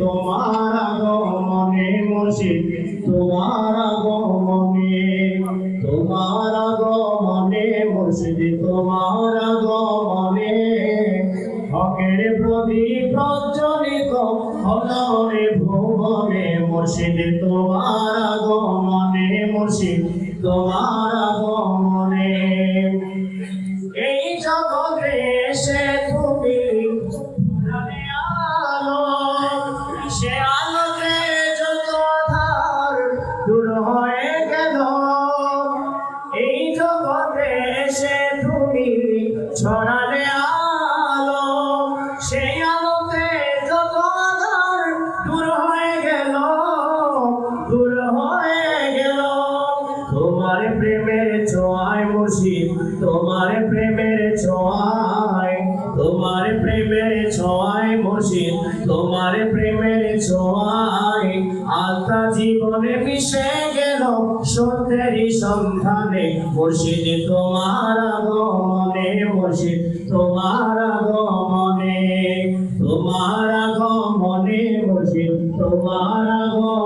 তোমার আগমনে মুর্শিদ, তোমার আগমনে তোমার আগমনে মুর্শিদ, তোমার আগমনে হকের প্রদীপ প্রজ্বলিত অলয় ভুবনে মুর্শিদ। তোমার আগমনে মুর্শিদ তোমার আগমনে এই জগতে এসে তোমার প্রেমের ছোঁয়ায় মুর্শিদ, তোমার প্রেমের ছোঁয়ায় আত্মা জীবনে মিশে গেল। সত্যেরই সন্ধানে মুর্শিদ, তোমার আগমনে মুর্শিদ, তোমার আগমনে তোমার আগমনে মুর্শিদ, তোমার প্রতি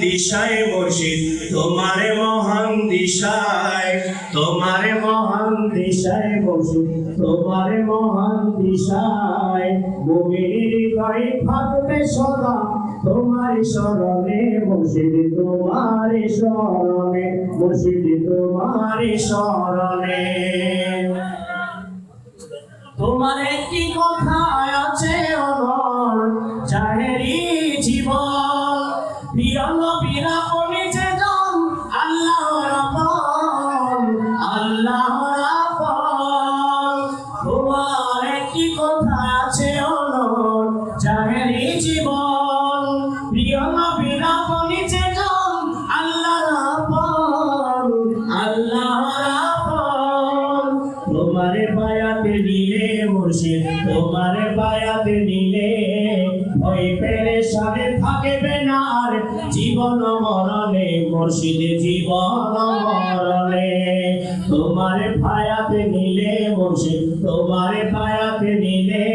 দিশায় মুর্শিদ তোমার মহান দিশায়, তোমার মহান দিশায় মুর্শিদ তোমার মহান দিশায়। মুমির হৃদয় থাকবে সদা তোমার স্মরণে মুর্শিদ তোমার স্মরণে মুর্শিদ তোমার স্মরণে। তোমার একটি কথা আছে অনর চাহেরি আর জীবন মরণে, মুর্শিদ জীবন মরণে। তোমার পায়াতে নিলে মুর্শিদ, তোমার পায়াতে নিলে।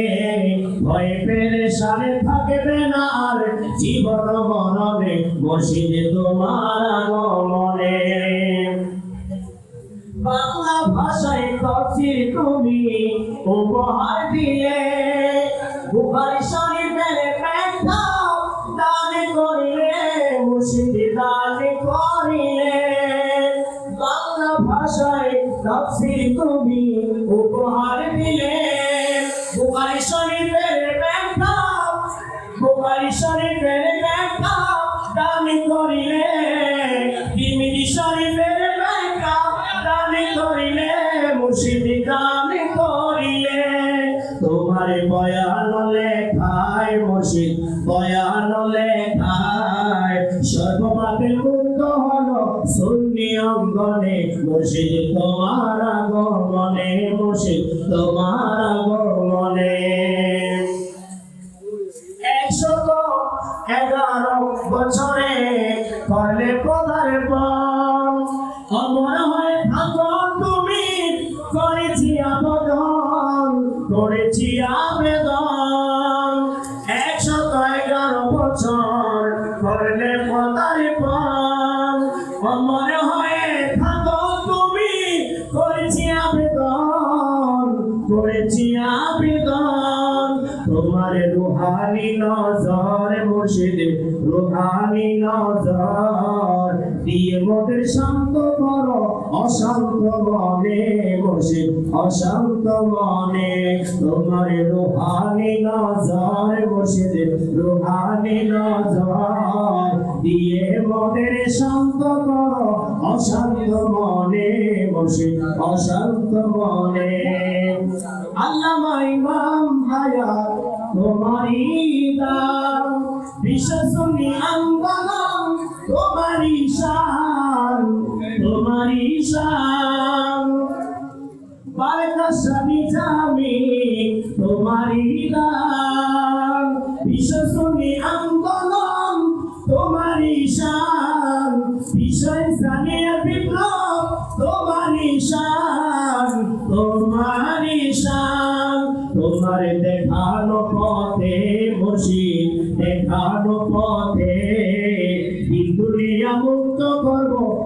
ভয় পেরেশানে থাকবে না আর জীবন মরণে, মুর্শিদ তোমার আগমনে। বাংলা ভাষায় তফসির তুমি, উপহার দিলে বুখারি শরীফের ভাষায় তফসির তুমি উপহার দিলে। বুখারি শরীফের ব্যাখ্যা বুখারি শরীফের ব্যাখ্যা দান করিলে। তিমিরি শরীফের ব্যাখ্যা দান করিলে, মুর্শিদি দান করিলে। তোমার বয়ান লেখায় মুর্শিদ, বয়ান লেখায়, সর্বপাপের মুক্ত হলো সুন্নি অঙ্গনে মুর্শিদ তোমার আগমনে মুর্শিদ তোমার আগমনে। একশত এগারো বছরে করলে পদার পর অমর হয়ে থাকো তুমি, করেছি আবেদন করেছি আবেদন রুহানি নজর মুর্শিদ, রুহানি নজর। দিয়ে মোদের শান্ত করো, অশান্ত মনে মুর্শিদ, অশান্ত মনে। তোমার রুহানি নজর মুর্শিদ, রুহানি নজর। দিয়ে মোদের শান্ত করো, অশান্ত মনে মুর্শিদ, অশান্ত মনে। আল্লামা ইমাম হায়াত তোমারি দান বিশ্বসনী তোমার তোমারি শান তোমারি শান বারকাশানি জামি তোমারি দান বিশ্বসনী আঙ্গলম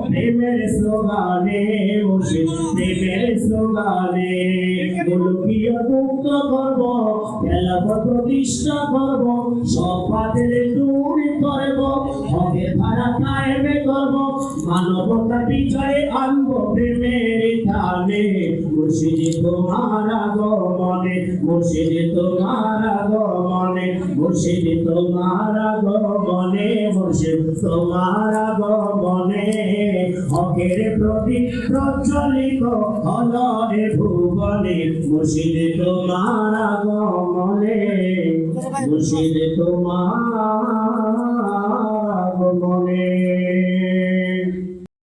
প্রেমের স্লোগানে বসে প্রেমের স্লোগানে গোলকীয় মুক্ত করব, খেলা প্রতিষ্ঠা করব, সব পাদের দূর করব হকে ধারা কায়েমে করব মানবতা বিজয়ে আনব প্রেমের ধানে মুর্শিদি তোমার আগমনে, মুর্শিদি তোমার আগমনে, মুর্শিদি তোমার আগমনে, মুর্শিদ তোমার আগমনে। হকের প্রতি প্রচলিত হলরে ভুবনে, মুর্শিদ তোমার আগমনে, মুর্শিদ তোমার